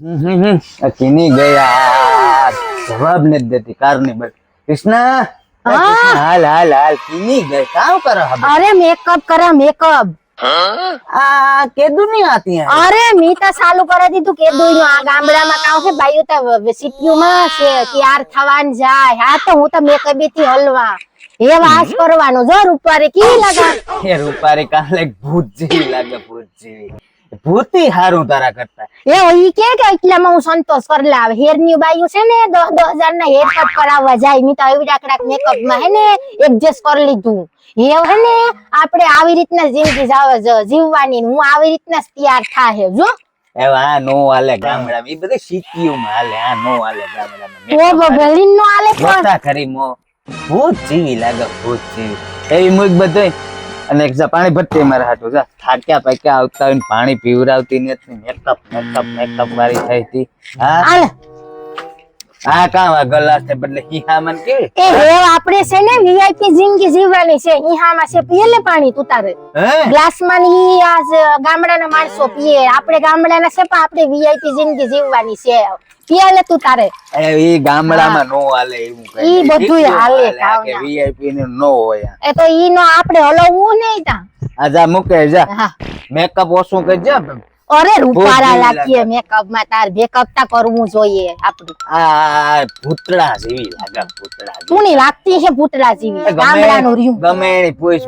કીની ગયા. જવાબ નથી દેતી કૃષ્ણા, હાલ હાલ હાલ. ચીની ગઈ કામ કરો અરે મેકઅપ કરે મેકઅપ આ કેદું નહીં આતી અરે મી તો ચાલુ કરી દીધું કે દુઈ આ ગામડામાં છે બાયું તો સિટીમાં છે તૈયાર થવાન જાય. હા તો હું તો મેકઅપથી હલવા. એ વાસ કરવાનો. જો રૂપારે કી લગા એ રૂપારી કાલે ભૂત જેવી લાગે ભૂત જેવી. ભૂતી હારું તારા કરતા. એ ઈ કે કે એટલામાં હું સંતોષ કર લાવ હેરની બાયું છે ને 10 10000 ના હેર કટ કરાવવા જાય. મી તો એવી ડાકડાક મેકઅપમાં હે ને એડજસ્ટ કરી લીધું. એ હે ને આપણે આવી રીતના જિંદગી જીવવાની હું આવી રીતના તૈયાર થા થાય જો. એવા નો ગામડા ગામડામાં. એ શીખ્યું માં આલે આ નો આલે ગામડા માં ઓ બબલીન નો આલે પણ. કરી મો. ભૂત જીવી લાગે ભૂત જીવી. એવી મુક બધું અને એક પાણી ભરતી મારા હાટું, જા. થાક્યા પાક્યા આવતા હોય પાણી પીવરાવતી નથી મેકઅપ મેકઅપ મેકઅપ વાળી થઈ હતી. હા? આ આ ગલાસ ને બદલે હિહા મન કેવી એ હે આપણે છે ને વીઆઈપી જિંદગી જીવવાની છે. ઈહામાં છે પીએલે પાણી તું ગ્લાસમાં ની આ ગામડાના માણસો પીએ. આપણે ગામડાના છે પણ આપણે વીઆઈપી જિંદગી જીવવાની છે. પીએલે તું તારે એ ઈ ગામડામાં નો હાલે એવું કહે ઈ બધુંય હાલે કે વીઆઈપી ને નો હોય એ તો ઈ નો આપણે હલવવું નહીં તા આ જા મૂકે જા. મેકઅપ ઓછું કરજે અરે રૂપારા લાગીએ મેકઅપમાં તાર મેકઅપ તા કરવું જોઈએ આપણું. આ ભૂતળા જેવી લાગે ભૂતળા. તું ની લાગતી છે ભૂતળા જેવી ગામડાનું રહ્યું. ગમે એની પૂછ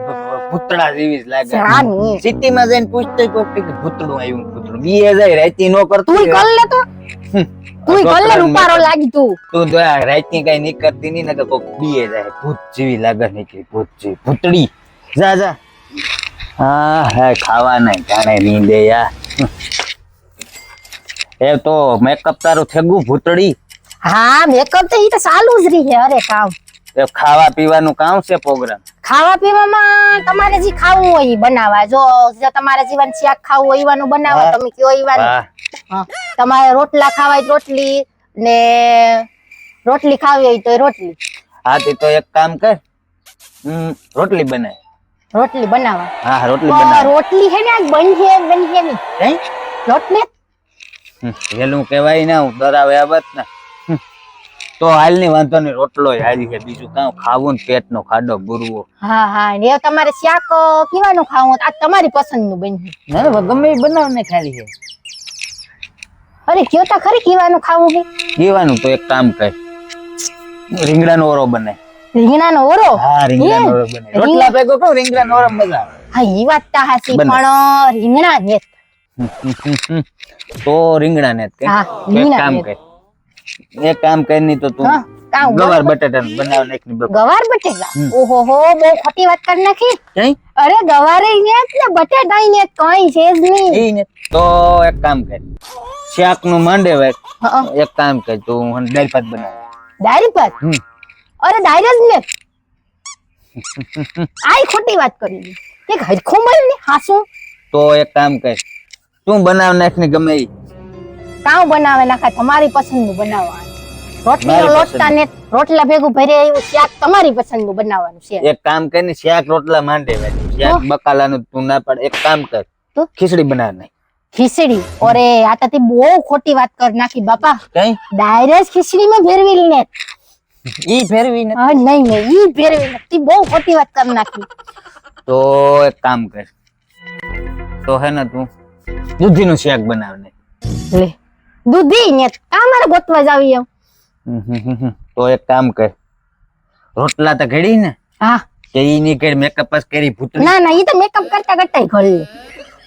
ભૂતળા જેવી જ લાગે. જાની. સિટી માં જઈને પૂછતો કોક કે ભૂતળું આવ્યું ભૂતળું. બીએ જાય રાતી નો કરતું તું કર લે તો. તું કર લે રૂપારો લાગી તું. તું તો આ રાતની કઈ નીકળતી નહીં ને કે કોક બીએ જાય. ભૂત જેવી લાગે નીકળી ભૂત જેવી. ભૂતળી. જા જા. હા હે ખાવા નહીં જાણે નીંદે યાર એ તો મેકઅપ તારું થેગું ભૂતળી. હા મેકઅપ તો ઈ તો ચાલુ જ રહી છે અરે કામ. એ ખાવા પીવાનું કામ છે પ્રોગ્રામ ખાવા પીવામાં તમારે જે ખાવું હોય ઈ બનાવવા. જો જો તમારે જીવન શાક ખાવું હોય ઈવાનું બનાવવા તમે કયો ઈવાનું? તમારે રોટલા ખાવા હોય રોટલી ને રોટલી ખાવી હોય તો રોટલી. હા તે તો એક કામ કર રોટલી બનાય. રોટલી બનાવવા. હા રોટલી બનાવવા રોટલી હે ને બની છે બની છે નહીં. કઈ રોટલી? વેલું કહેવાય ને હું ડરાવે આ ને. તો હાલની વાંધો નહીં રોટલો હાલી છે. બીજું કાં ખાવું ને પેટ નો ખાડો બુરવો હા હા ને તમારે શાક કેવાનું ખાવું આ તમારી પસંદનું બન્યું ના ગમે એ બનાવ ને ખાલી છે. અરે કયો તો ખરી કેવાનું ખાવું છે? કેવાનું તો એક કામ કર. રીંગણાનો ઓરો બને. રીંગણાનો ઓરો? હા રીંગણાનો ઓરો બને. રોટલા ભેગો કહું રીંગણાનો ઓરો મજા હા ઈ વાત તા હાચી પણ રીંગણા ને. તો રીંગણા ને એક કામ. કર. એક કામ કર નહીં તો તું ગવાર બટેટા બનાવ એક ની ગવાર બટેટા. ઓહો હો બહુ ખોટી વાત કર નાખી. કઈ અરે ગવારે ને ને બટેટા ને કઈ છે જ નહીં. તો એક કામ કર. શાકનું માંડે એક કામ કર તું દાળ ભાત બનાવ. પર હમ. અરે ડાયરેજ ને આઈ ખોટી વાત કરી કે હરખો મળ ને હાસુ તો એક કામ કર તું બનાવ નાખ ને ગમે ઈ. કાં બનાવે નાખા તમારી પસંદનું બનાવવાનું રોટલી લોટતા ને રોટલા ભેગું ભરે એવું શાક તમારી પસંદનું બનાવવાનું છે. એક કામ કર ને શાક રોટલા માંડે શાક બકાલાનું તું ના પાડ. એક કામ કર તું? ખીચડી બનાવ નાખ. ખીચડી? ઓરે આ તો બહુ ખોટી વાત કર નાખી બાપા. કઈ? ડાયરેક્ટ ખીચડી માં ભેરવી ને ઈ ફેરવી ને હા નહીં ઈ ભેરવી ને બહુ ખોટી વાત કરી નાખી. તો એક કામ કર. તો હે ને તું દૂધી નું શેક બનાવને. લે. દૂધી ને કા મારે ગોતવા જાવી એમ તો એક કામ કર. રોટલા તો ઘડી ને. હા. કે ઈ ની કે મેકઅપ જ કરી ભૂત ના ના ઈ તો મેકઅપ કરતા કરતા ઘર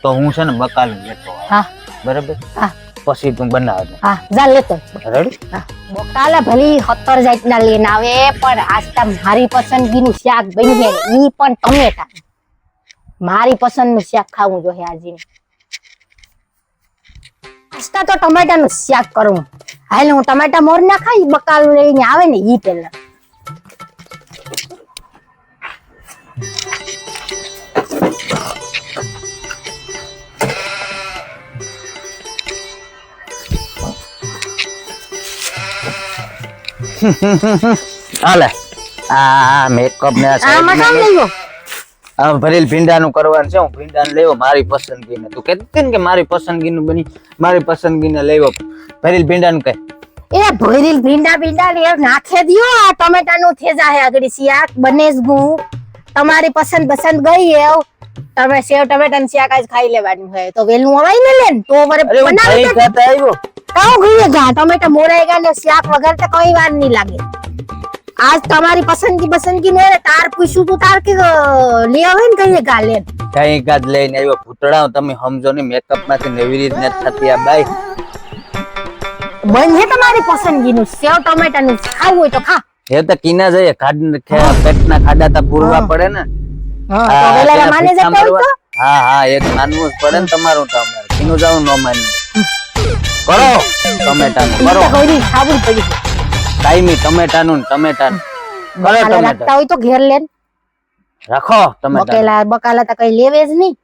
તો હું છે ને બકાલું લેતો હા. બરાબર? હા. પછી તું બનાવજો. હા જા લેતો રેડી બોકાલા ભલી સત્તર જાતના લઈને આવે પણ આજતા મારી પસંદગીનું શાક બની ને ઈ પણ ટમેટા. મારી પસંદનું શાક ખાવું જોઈએ આજે. આજતા તો ટમેટાનું શાક કરવું હાલ હું ટમેટા મોર ના ખાઈ બકાલું લઈને આવે ને ઈ પેલા હાલે. આ મેકઅપ ને આમાં કામ બધું. લઈ ગયો આ ભરેલ ભીંડાનું કરવાનું છે. હું ભીંડાને લેવો મારી પસંદગીને. તું કહેતી ને કે મારી પસંદગીનું બની મારી પસંદગીને લેવો. ભરેલ ભીંડાનું કહે એ ભરેલ ભીંડા ભીંડા ને નાખે દ્યો. આ ટમેટાનું થેજા હે આગળ સિયાક બને જ ગું તમારી પસંદ પસંદ ગઈ એવ તમે સેવ ટમેટાનું સિયાક આજ ખાઈ લેવાનું હોય તો વેલું અવાય ને લેન તો વરે બનાવી દે. આવ્યો. કાઉ ગઈ ગા ટમેટા મોરાઈ ગયા ને શાક વગર તો કઈ વાર નહીં લાગે. આજ તમારી પસંદગી પસંદગી ને તાર પૂછ્યું તું તાર કે લે આવે ને કઈ ગા લેન કઈ કાદ લઈને આવ્યો. ભૂતળાઓ તમે સમજો ને મેકઅપમાંથી નવી રીત નથી થતી આ બાઈ. બંધ હે તમારી પસંદગીનું. સેવ ટમેટાનું ખાવું હોય તો ખા. એ તો કીના જઈએ. પેટના ખાડા તા પૂરવા પડે ને. હા, હા, હા હા એક માનવું જ પડે ને તમારું તો અમારે. કિનું જવું ન માની. કરો. ટમેટાનું કરો. કોઈ જ પડ્યું કાયમી ટમેટાનું ને ટમેટાનું. કરો ટમેટા. રાખતા હોય તો ઘેર લેન. રાખો ટમેટા બકાલા બકાલા તો કઈ લેવે જ નહીં.